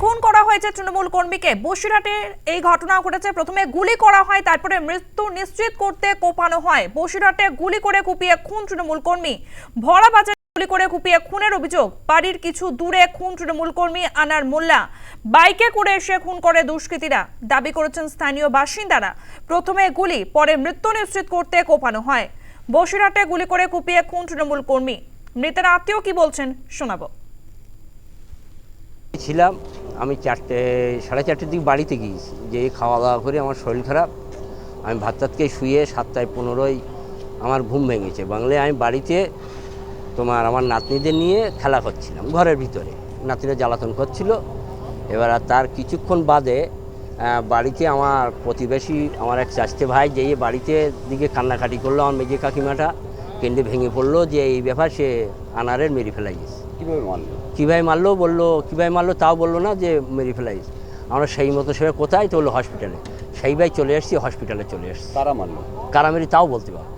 খুন করা হয়েছে তৃণমূল কর্মীকে। বসিরহাটের এই ঘটনা ঘটেছে। প্রথমে গুলি করা হয়, তারপরে মৃত্যু নিশ্চিত করতে কোপানো হয়। বসিরহাটে গুলি করে কুপিয়ে খুন তৃণমূল কর্মী। ভরা বাজারে গুলি করে কুপিয়ে খুনের অভিযোগ। বাড়ির কিছু দূরে খুন তৃণমূল কর্মী আনার মোল্লা। বাইকে করে এসে খুন করে দুষ্কৃতীরা। দাবি করেছেন স্থানীয় বাসিন্দারা। প্রথমে গুলি, পরে মৃত্যু নিশ্চিত করতে কোপানো হয়। বসিরহাটে গুলি করে কুপিয়ে খুন তৃণমূল কর্মী। মৃতের আত্মীয় কি বলছেন, শোনাবো। ছিলাম। আমি চারটে, সাড়ে চারটের দিকে বাড়িতে গিয়েছি। যে খাওয়া দাওয়া করে আমার শরীর খারাপ। আমি ভাত টাতকে শুয়ে সাতটায় পনেরোই আমার ঘুম ভেঙেছে। বাংলায় আমি বাড়িতে তোমার আমার নাতনিদের নিয়ে খেলা করছিলাম, ঘরের ভিতরে। নাতনিরা জ্বালাতন করছিল। এবার তার কিছুক্ষণ বাদে বাড়িতে আমার প্রতিবেশী, আমার এক চাষতে ভাই যেয়ে বাড়িতে দিকে কান্নাকাটি করল, আমার মেজে কাকিমাটা। কেন্দ্রে ভেঙে পড়ল যে এই ব্যাপার সে আনারের মেরে ফেলাই গেছে। কীভাবে মারলো? কীভাবে মারলো বলল কীভাবে মারলো তাও বলল না যে মেরে গেছে। আমরা সেই মতো সেভাবে কোথায় তো হলো হসপিটালে সেইভাবে ভাই চলে এসছি হসপিটালে চলে এসছি। কারা মারলো? কারা মেরি তাও বলতে পারব